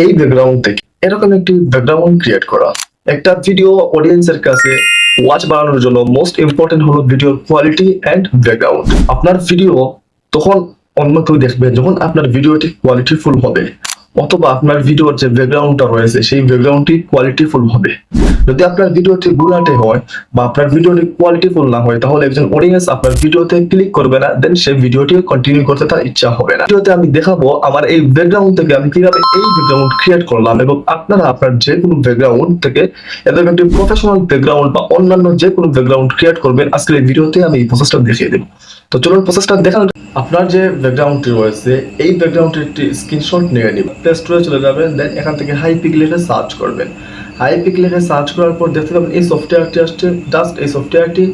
এই ব্যাকগ্রাউন্ড থেকে এরকম একটি ব্যাকগ্রাউন্ড ক্রিয়েট করা। একটা ভিডিও অডিয়েন্সের কাছে ওয়াচ বানানোর জন্য মোস্ট ইম্পর্টেন্ট হলো ভিডিওর কোয়ালিটি এন্ড ব্যাকগ্রাউন্ড আপনার ভিডিও তখন অন্য কেউ দেখবে যখন আপনার ভিডিওটি কোয়ালিটিফুল হবে। অথবা আপনার ভিডিওর যে ব্যাকগ্রাউন্ডটা রয়েছে, সেই ব্যাকগ্রাউন্ডটি কোয়ালিটিফুল হবে। যদি আপনার ভিডিওটি গুলাটে হয় বা আপনার ভিডিওটি কোয়ালিটিফুল না হয়, তাহলে একজন অডিয়েন্স আপনার ভিডিওতে ক্লিক করবে না দেন সেই ভিডিওটি কন্টিনিউ করতে তার ইচ্ছা হবে না। ভিডিওতে আমি দেখাবো আমার এই ব্যাকগ্রাউন্ড থেকে আমি কীভাবে এই ব্যাকগ্রাউন্ড ক্রিয়েট করলাম এবং আপনারা আপনার যে কোনো ব্যাকগ্রাউন্ড থেকে এরকম একটি প্রফেশনাল ব্যাকগ্রাউন্ড বা অন্যান্য যে কোনো ব্যাকগ্রাউন্ড ক্রিয়েট করবেন, আজকের এই ভিডিওতে আমি এই প্রসেসটা দেখিয়ে দেবো। তো চলুন প্রসেসটা দেখান আপনার যে ব্যাকগ্রাউন্ডটি রয়েছে, এই ব্যাকগ্রাউন্ডের একটি স্ক্রিনশট নিয়ে নিন। প্লে স্টোরে চলে যাবেন দেন এখান থেকে হাই পিক লিখে সার্চ করবেন। হাই পিক লিখে সার্চ করার পর দেখতে পাবেন এই সফটওয়্যারটি আসছে জাস্ট এই সফটওয়্যারটি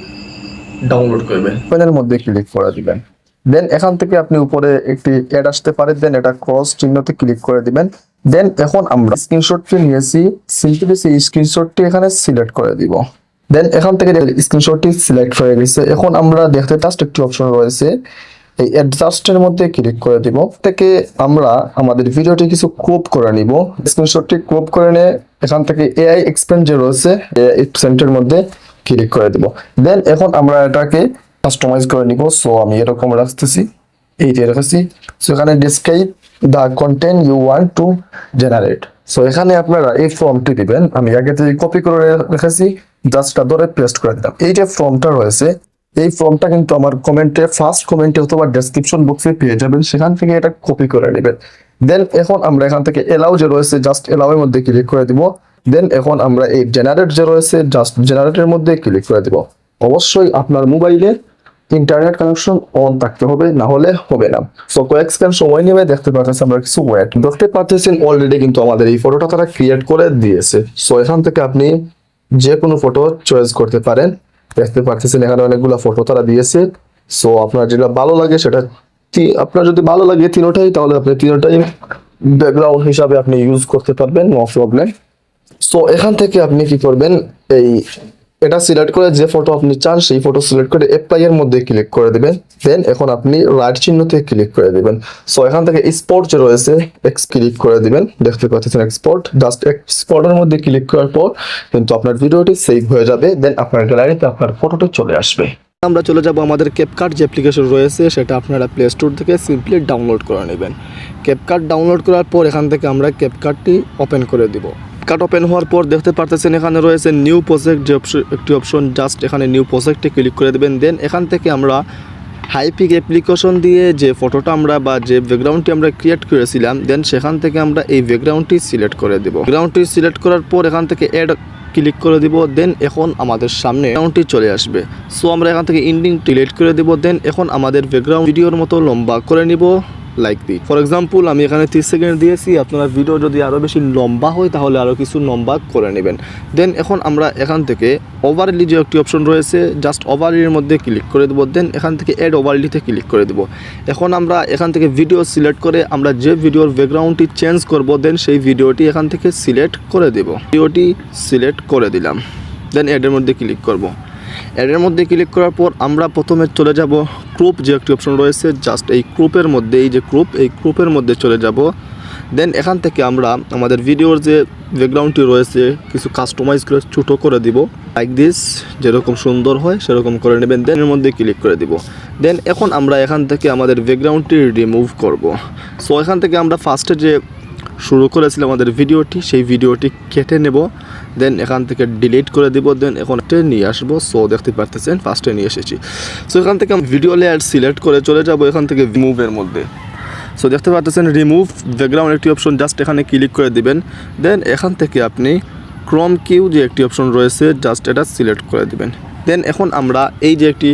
ডাউনলোড করবেন। ওপেনের মধ্যে ক্লিক করে দিবেন। দেন এখান থেকে আপনি উপরে একটি অ্যাড আসতে পারে দেন এটা ক্রস চিহ্নতে ক্লিক করে দিবেন। দেন এখন আমরা স্ক্রিনশটটি নিয়েছি সিম্পলি সেই স্ক্রিনশটটি এখানে সিলেক্ট করে দিব। দেন এখান থেকে স্ক্রিনশটটি সিলেক্ট হয়ে গেছে। এখন আমরা দেখতে জাস্ট একটি অপশন রয়েছে। এই অ্যাডজাস্টের মধ্যে ক্লিক করে দিব। থেকে আমরা আমাদের ভিডিওটি কিছু ক্রপ করে নিব। স্ক্রিনশটটি ক্রপ করে নিয়ে এখান থেকে এআই এক্সপেন্ড যে রয়েছে এআই এক্সপেন্টের মধ্যে ক্লিক করে দিব। দেন এখন আমরা এটাকে কাস্টমাইজ করে নিব। সো আমি এরকম রাখতেছি। এইটা রেখেছি সো এখানে describe the content you want to generate so এখানে আপনারা এই ফর্মটি দিবেন। আমি আগে থেকে কপি করে রেখেছি জাস্টটা ধরে পেস্ট করে দিলাম। এই যে ফর্মটা রয়েছে, এই ফর্মটা কিন্তু আমার কমেন্টে ফার্স্ট কমেন্টে অথবা ডেসক্রিপশন বক্সে পেয়ে যাবেন। সেখান থেকে এটা কপি করে নেবেন। দেন এখন আমরা এখান থেকে এলাও যে রয়েছে জাস্ট এলাও এর মধ্যে ক্লিক করে দিব। দেন এখন আমরা এই জেনারেট যে রয়েছে জাস্ট জেনারেটের মধ্যে ক্লিক করে দিব। অবশ্যই আপনার মোবাইলে ইন্টারনেট কানেকশন অন থাকতে হবে, না হলে হবে না। সো কয়েক সেকেন্ড সময় নেবে, দেখতে পাচ্ছেন আমরা কিছু ওয়েট দেখতে পাচ্ছেন অলরেডি কিন্তু আমাদের এই ফটোটা তারা ক্রিয়েট করে দিয়েছে। সো এখান থেকে আপনি যে কোনো ফটো চয়েস করতে পারেন। দেখতে পাচ্ছেন এখানে অনেকগুলো ফটো তারা দিয়েছে। সো আপনার যেটা ভালো লাগে সেটা আপনার যদি ভালো লাগে তিনোটাই, তাহলে আপনি তিনোটাই ব্যাকগ্রাউন্ড হিসাবে আপনি ইউজ করতে পারবেন নো প্রবলেম সো এখান থেকে আপনি কি করবেন, এই এটা সিলেক্ট করে যে ফটো আপনি চান, সেই ফটো সিলেক্ট করে অ্যাপ্লাই এর মধ্যে ক্লিক করে দিবেন। দেন এখন আপনি রাইট চিহ্নতে ক্লিক করে দিবেন। সো এখান থেকে এক্সপোর্ট যে রয়েছে এক্স ক্লিক করে দিবেন। দেখতে পাচ্ছেন এক্সপোর্ট জাস্ট এক্সপোর্টের মধ্যে ক্লিক করার পর কিন্তু আপনার ভিডিওটি সেভ হয়ে যাবে। দেন আপনার গ্যালারিতে আপনার ফটোটি চলে আসবে। আমরা চলে যাব আমাদের ক্যাপকার্ট যে অ্যাপ্লিকেশন রয়েছে, সেটা আপনারা প্লে স্টোর থেকে সিম্পলি ডাউনলোড করে নেবেন। ক্যাপকার্ট ডাউনলোড করার পর এখান থেকে আমরা ক্যাপকার্টটি ওপেন করে দিব। কার্ট ওপেন হওয়ার পর দেখতে পারতেছেন এখানে রয়েছে নিউ প্রজেক্ট যে একটি অপশন জাস্ট এখানে নিউ প্রজেক্টে ক্লিক করে দেবেন। দেন এখান থেকে আমরা হাইপিক অ্যাপ্লিকেশন দিয়ে যে ফটোটা আমরা বা যে ব্যাকগ্রাউন্ডটি আমরা ক্রিয়েট করেছিলাম দেন সেখান থেকে আমরা এই ব্যাকগ্রাউন্ডটি সিলেক্ট করে দেব। ব্যাকগ্রাউন্ডটি সিলেক্ট করার পর এখান থেকে অ্যাড ক্লিক করে দিব দেন এখন আমাদের সামনে ব্যাকগ্রাউন্ডটি চলে আসবে। সো আমরা এখান থেকে ইন্ডিং ডিলিট করে দিব দেন এখন আমাদের ব্যাকগ্রাউন্ড ভিডিওর মতো লম্বা করে নিব। লাইক দি ফর এক্সাম্পল আমি এখানে তিরিশ সেকেন্ড দিয়েছি, আপনারা ভিডিও যদি আরও বেশি লম্বা হয়, তাহলে আরও কিছু লম্বা করে নেবেন। দেন এখন আমরা এখান থেকে ওভারলি যে একটি অপশন রয়েছে জাস্ট ওভারলির মধ্যে ক্লিক করে দেবো। দেন এখান থেকে অ্যাড ওভারলিতে ক্লিক করে দেবো। এখন আমরা এখান থেকে ভিডিও সিলেক্ট করে আমরা যে ভিডিওর ব্যাকগ্রাউন্ডটি চেঞ্জ করব দেন সেই ভিডিওটি এখান থেকে সিলেক্ট করে দেব। ভিডিওটি সিলেক্ট করে দিলাম। দেন অ্যাডের মধ্যে ক্লিক করব। অ্যাডের মধ্যে ক্লিক করার পর আমরা প্রথমে চলে যাব ক্রুপ যে একটি অপশন রয়েছে জাস্ট এই ক্রুপের মধ্যে, এই যে ক্রুপ এই ক্রুপের মধ্যে চলে যাব। দেন এখান থেকে আমরা আমাদের ভিডিওর যে ব্যাকগ্রাউন্ডটি রয়েছে, কিছু কাস্টমাইজ করে ছোটো করে দিব। লাইক দিস যেরকম সুন্দর হয়, সেরকম করে নেবেন। দেন এর মধ্যে ক্লিক করে দিব। দেন এখন আমরা এখান থেকে আমাদের ব্যাকগ্রাউন্ডটি রিমুভ করব। সো এখান থেকে আমরা ফার্স্টে যে শুরু করেছিলাম আমাদের ভিডিওটি, সেই ভিডিওটি কেটে নেব, দেন এখান থেকে ডিলিট করে দিব, দেন এখন নিয়ে আসব। সো দেখতে পারতেছেন ফার্স্টে নিয়ে এসেছি। সো এখান থেকে আমি ভিডিও লেয়ার সিলেক্ট করে চলে যাব এখান থেকে রিমুভের মধ্যে। সো দেখতে পাচ্ছেন রিমুভ ব্যাকগ্রাউন্ড একটি অপশন জাস্ট এখানে ক্লিক করে দিবেন। দেন এখান থেকে আপনি ক্রম কিউ যে একটি অপশন রয়েছে জাস্ট এটা সিলেক্ট করে দিবেন। দেন এখন আমরা এই যে একটি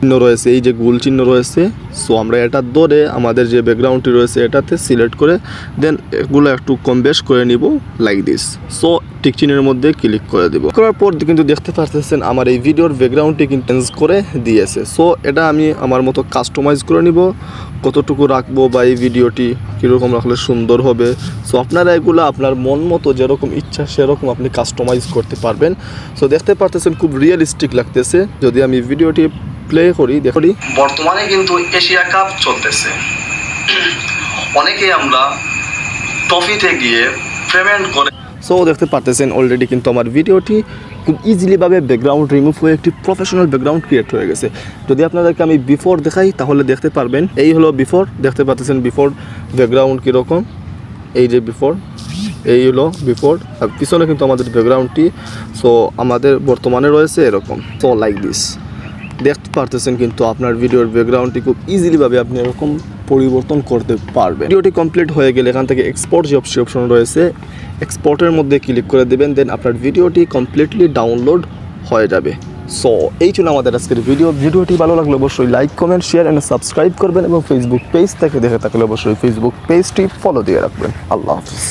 চিহ্ন রয়েছে, এই যে গোল চিহ্ন রয়েছে সো আমরা এটা ধরে আমাদের যে ব্যাকগ্রাউন্ডটি রয়েছে এটাতে সিলেক্ট করে দেন এগুলো একটু কম বেশ করে নিব লাইক দিস সো টিক চিহ্নের মধ্যে ক্লিক করে দিব। করার পর কিন্তু দেখতে পারতেছেন আমার এই ভিডিওর ব্যাকগ্রাউন্ডটি কিন্তু চেঞ্জ করে দিয়েছে। সো এটা আমি আমার মতো কাস্টমাইজ করে নিব, কতটুকু রাখব বা এই ভিডিওটি কীরকম রাখলে সুন্দর হবে। সো আপনারা এগুলো আপনার মন মতো যেরকম ইচ্ছা সেরকম আপনি কাস্টমাইজ করতে পারবেন। সো দেখতে পারতেছেন খুব রিয়েলিস্টিক লাগতেছে। যদি আমি ভিডিওটি প্লে করি দেখি। বর্তমানে কিন্তু এশিয়া কাপ চলতেছে। অনেকে আমরা টফিতে গিয়ে পেমেন্ট করে সো দেখতে পারতেছেন অলরেডি কিন্তু আমার ভিডিওটি খুব ইজিলিভাবে ব্যাকগ্রাউন্ড রিমুভ হয়ে একটি প্রফেশনাল ব্যাকগ্রাউন্ড ক্রিয়েট হয়ে গেছে। যদি আপনাদেরকে আমি বিফোর দেখাই তাহলে দেখতে পারবেন। এই হলো বিফোর দেখতে পাচ্ছেন বিফোর ব্যাকগ্রাউন্ড কীরকম। এই যে বিফোর এই হলো বিফোর আর পিছনে কিন্তু আমাদের ব্যাকগ্রাউন্ডটি সো আমাদের বর্তমানে রয়েছে এরকম। সো লাইক দিস দেখতে পারতেছেন কিন্তু আপনার ভিডিওর ব্যাকগ্রাউন্ডটি খুব ইজিলিভাবে আপনি এরকম পরিবর্তন করতে পারবেন। ভিডিওটি কমপ্লিট হয়ে গেলে এখান থেকে এক্সপোর্ট যে অপশন রয়েছে এক্সপোর্টের মধ্যে ক্লিক করে দেবেন দেন আপনার ভিডিওটি কমপ্লিটলি ডাউনলোড হয়ে যাবে। সো এই ছিল আমাদের আজকের ভিডিও ভিডিওটি ভালো লাগলে অবশ্যই like comment share and subscribe করবেন এবং ফেসবুক পেজ থেকে দেখে থাকলে অবশ্যই ফেসবুক পেজটি ফলো দিয়ে রাখবেন। আল্লাহ হাফিজ।